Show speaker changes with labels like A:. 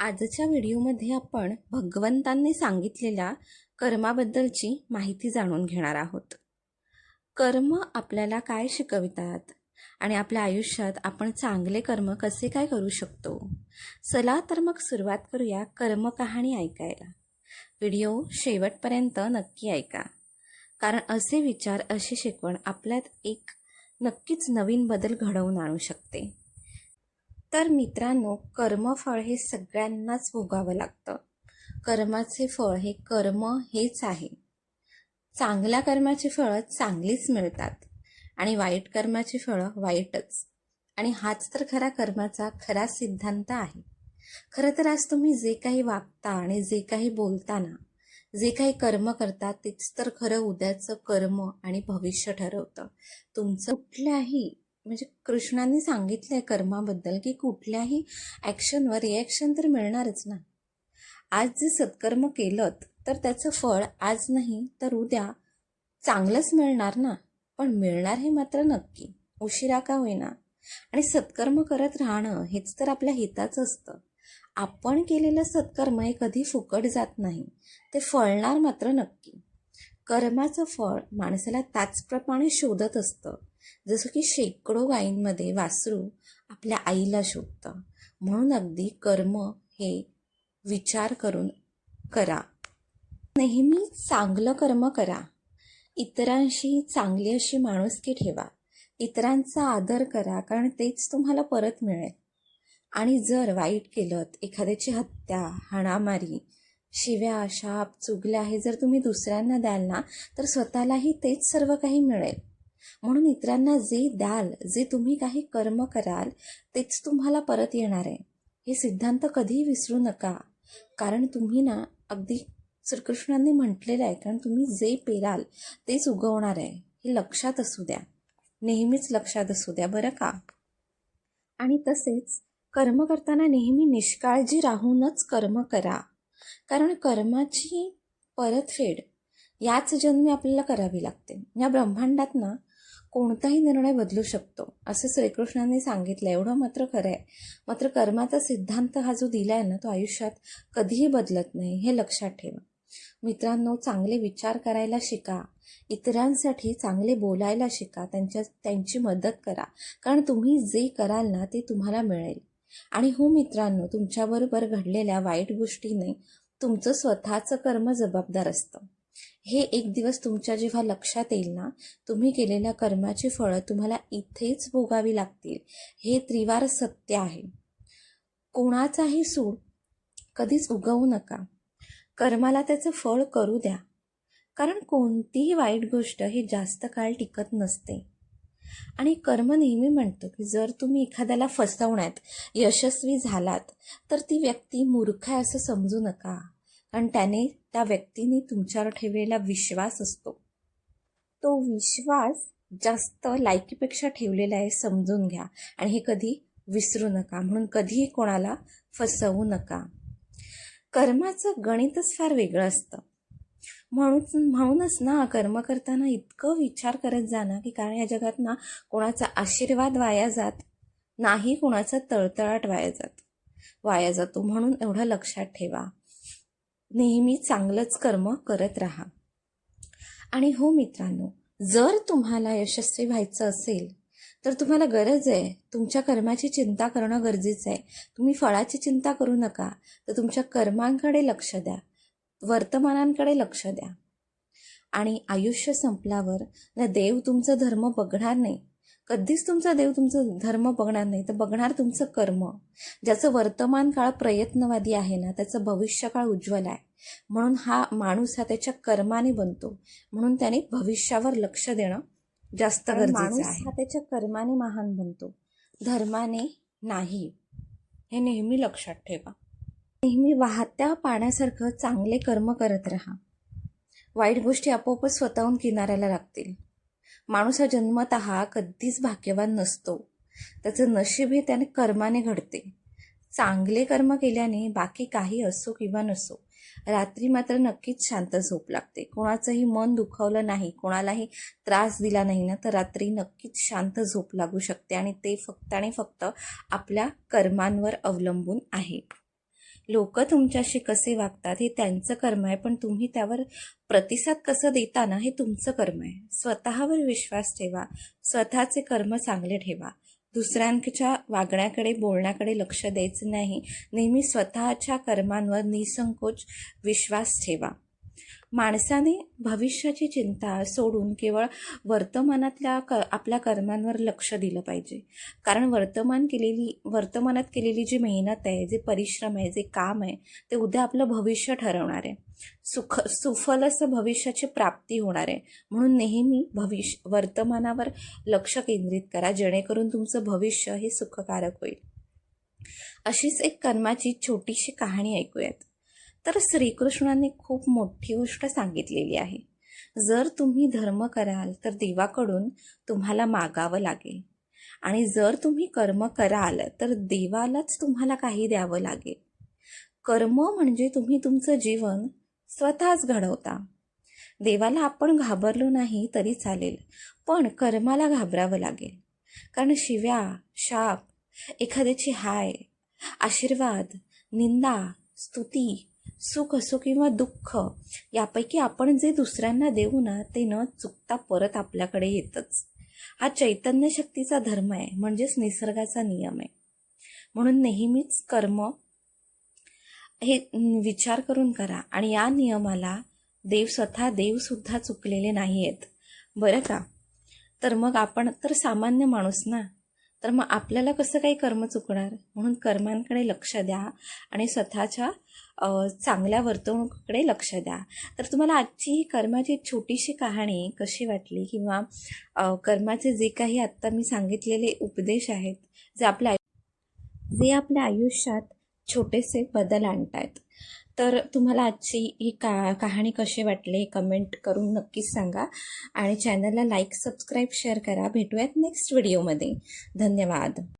A: आजच्या व्हिडिओमध्ये आपण भगवंतांनी सांगितलेल्या कर्माबद्दलची माहिती जाणून घेणार आहोत. कर्म आपल्याला काय शिकवितात आणि आपल्या आयुष्यात आपण चांगले कर्म कसे काय करू शकतो? चला तर मग सुरुवात करूया कर्म कहाणी ऐकायला. व्हिडिओ शेवटपर्यंत नक्की ऐका. कारण असे विचार अशी शिकवण आपल्यात एक नक्कीच नवीन बदल घडवून आणू शकते. तर मित्रांनो कर्मफळ हे सगळ्यांनाच भोगावं लागतं. कर्माचे फळ हे कर्म हेच आहे. चांगल्या कर्माची फळं चांगलीच मिळतात आणि वाईट कर्माची फळं वाईटच. आणि हाच तर खरा कर्माचा खरा सिद्धांत आहे. खरं तर आज तुम्ही जे काही वागता आणि जे काही बोलताना जे काही कर्म करता तेच तर खरं उद्याचं कर्म आणि भविष्य ठरवतं. तुमचं कुठल्याही म्हणजे कृष्णाने आहे कर्माबद्दल की कुठल्याही ॲक्शनवर रिॲक्शन तर मिळणारच ना. आज जे सत्कर्म केलं तर त्याचं फळ आज नाही तर उद्या चांगलंच मिळणार ना. पण मिळणार हे मात्र नक्की. उशिरा का होईना. आणि सत्कर्म करत राहणं हेच तर आपल्या हिताचं असतं. आपण केलेलं सत्कर्म हे कधी फुकट जात नाही. ते फळणार मात्र नक्की. कर्माचं फळ माणसाला त्याचप्रमाणे शोधत असतं. जसं की शेकडो गायींमध्ये वासरू आपल्या आईला शोधतं. म्हणून अगदी कर्म हे विचार करून करा. नेहमी चांगलं कर्म करा. इतरांशी चांगली अशी माणुसकी ठेवा. इतरांचा आदर करा कारण तेच तुम्हाला परत मिळेल. आणि जर वाईट केलं एखाद्याची हत्या हाणामारी शिव्या शाप चुगल्या हे जर तुम्ही दुसऱ्यांना द्याल ना तर स्वतःलाही तेच सर्व काही मिळेल. म्हणून इतरांना जे द्याल जे तुम्ही काही कर्म कराल तेच तुम्हाला परत येणार आहे. हे सिद्धांत कधीही विसरू नका. कारण तुम्ही ना अगदी श्रीकृष्णांनी म्हटलेलं आहे कारण तुम्ही जे पेराल तेच उगवणार आहे. हे लक्षात असू द्या. नेहमीच लक्षात असू द्या बरं का? आणि तसेच कर्म करताना नेहमी निष्काळजी राहूनच कर्म करा. कारण कर्माची परतफेड याच जन्मी आपल्याला करावी लागते. या ब्रह्मांडात ना कोणताही निर्णय बदलू शकतो. असं श्रीकृष्णांनी सांगितलं. एवढं मात्र खरं आहे मात्र कर्माचा सिद्धांत हा जो दिला आहे ना तो आयुष्यात कधीही बदलत नाही हे लक्षात ठेवा. मित्रांनो चांगले विचार करायला शिका. इतरांसाठी चांगले बोलायला शिका. त्यांच्या त्यांची मदत करा. कारण तुम्ही जे कराल ना ते तुम्हाला मिळेल. आणि हो मित्रांनो तुमच्याबरोबर घडलेल्या वाईट गोष्टीने तुमचं स्वतःचं कर्म जबाबदार असतं. हे एक दिवस तुमच्या जेव्हा लक्षात येईल ना तुम्ही केलेल्या कर्माची फळं तुम्हाला इथेच भोगावी लागतील. हे त्रिवार सत्य आहे. कोणाचाही सूड कधीच उगवू नका. कर्माला त्याचं फळ करू द्या. कारण कोणतीही वाईट गोष्ट ही जास्त काळ टिकत नसते. आणि कर्म नेहमी म्हणतो की जर तुम्ही एखाद्याला फसवण्यात यशस्वी झालात तर ती व्यक्ती मूर्ख आहे असं समजू नका. कारण त्याने त्या व्यक्तीने तुमच्यावर ठेवलेला विश्वास असतो. तो विश्वास जास्त लायकीपेक्षा ठेवलेला आहे समजून घ्या. आणि हे कधी विसरू नका. म्हणून कधीही कोणाला फसवू नका. कर्माचं गणितच फार वेगळं असतं. म्हणून म्हणूनच ना कर्म करताना इतकं विचार करत जाणं की कारण या जगात ना कोणाचा आशीर्वाद वाया जात नाही कोणाचा तळतळाट वाया जात. वाया जातो. म्हणून एवढं लक्षात ठेवा. नेहमी चांगलंच कर्म करत राहा. आणि हो मित्रांनो जर तुम्हाला यशस्वी व्हायचं असेल तर तुम्हाला गरज आहे तुमच्या कर्माची चिंता करणं गरजेचं आहे. तुम्ही फळाची चिंता करू नका तर तुमच्या कर्मांकडे लक्ष द्या वर्तमानांकडे लक्ष द्या. आणि आयुष्य संपल्यावर ना देव तुमचं धर्म बघणार नाही कधीच तुमचा देव तुमचं धर्म बघणार नाही तर बघणार तुमचं कर्म. ज्याचं वर्तमान काळ प्रयत्नवादी आहे ना त्याचं भविष्यकाळ उज्ज्वल आहे. म्हणून हा माणूस हा त्याच्या कर्माने बनतो. म्हणून त्याने भविष्यावर लक्ष देणं जास्त गरजेचं आहे. हा त्याच्या कर्माने महान बनतो. धर्माने नाही. हे नेहमी लक्षात ठेवा. नेहमी वाहत्या पाण्यासारखं चांगले कर्म करत राहा. वाईट गोष्टी आपोआपच स्वतःहून किनाऱ्याला लागतील. माणूस हा जन्मत हा कधीच भाग्यवान नसतो. त्याचं नशीब हे त्याने कर्माने घडते. चांगले कर्म केल्याने बाकी काही असो किंवा नसो रात्री मात्र नक्कीच शांत झोप लागते. कोणाचंही मन दुखावलं नाही कोणालाही त्रास दिला नाही ना तर रात्री नक्कीच शांत झोप लागू शकते आणि ते फक्त आणि फक्त आपल्या कर्मांवर अवलंबून आहे. लोक तुमच्याशी कसे वागतात हे त्यांचं कर्म आहे पण तुम्ही त्यावर प्रतिसाद कसं देता ना हे तुमचं कर्म आहे. स्वतःवर विश्वास ठेवा स्वतःचे कर्म चांगले ठेवा. दुसऱ्यांच्या वागण्याकडे बोलण्याकडे लक्ष द्यायचं नाही. नेहमी स्वतःच्या कर्मांवर निसंकोच विश्वास ठेवा. माणसाने भविष्याची चिंता सोडून केवळ वर्तमानातल्या क आपल्या कर्मांवर लक्ष दिलं पाहिजे. कारण वर्तमान केलेली वर्तमानात केलेली जी मेहनत आहे जे परिश्रम आहे जे काम आहे ते उद्या आपलं भविष्य ठरवणार आहे. सुख सुफल असं भविष्याची प्राप्ती होणार आहे. म्हणून नेहमी भविष्य वर्तमानावर लक्ष केंद्रित करा जेणेकरून तुमचं भविष्य हे सुखकारक होईल. अशीच एक कर्माची छोटीशी कहाणी ऐकूयात. तर श्रीकृष्णाने खूप मोठी गोष्ट सांगितलेली आहे. जर तुम्ही धर्म कराल तर देवाकडून तुम्हाला मागावं लागेल. आणि जर तुम्ही कर्म कराल तर देवालाच तुम्हाला काही द्यावं लागेल. कर्म म्हणजे तुम्ही तुमचं जीवन स्वतःच घडवता. देवाला आपण घाबरलो नाही तरी चालेल पण कर्माला घाबरावं लागेल. कारण शिव्या शाप एखाद्याची हाय आशीर्वाद निंदा स्तुती सुख असो किंवा दुःख यापैकी आपण जे दुसऱ्यांना देऊ ना ते न चुकता परत आपल्याकडे येतच. हा चैतन्य शक्तीचा धर्म आहे म्हणजेच निसर्गाचा नियम आहे. म्हणून नेहमीच कर्म हे विचार करून करा आणि या नियमाला देव स्वतः देवसुद्धा चुकलेले नाही आहेत बरं का? तर मग आपण तर सामान्य माणूस ना तर मग आपल्याला कसं काही कर्म चुकणार? म्हणून कर्मांकडे लक्ष द्या आणि स्वतःच्या चांगल्या वर्तणुकीकडे लक्ष द्या. तर तुम्हाला आजची ही कर्माची छोटीशी कहाणी कशी वाटली? किंवा कर्माचे जे काही आत्ता मी सांगितलेले उपदेश आहेत जे आपल्या जे आपल्या आयुष्यात छोटेसे बदल आणत आहेत तर तुम्हाला आजची ही का कहाणी कशी वाटली कमेंट करून नक्कीच सांगा. आणि चॅनलला लाईक सबस्क्राईब शेअर करा. भेटूयात नेक्स्ट व्हिडिओमध्ये धन्यवाद.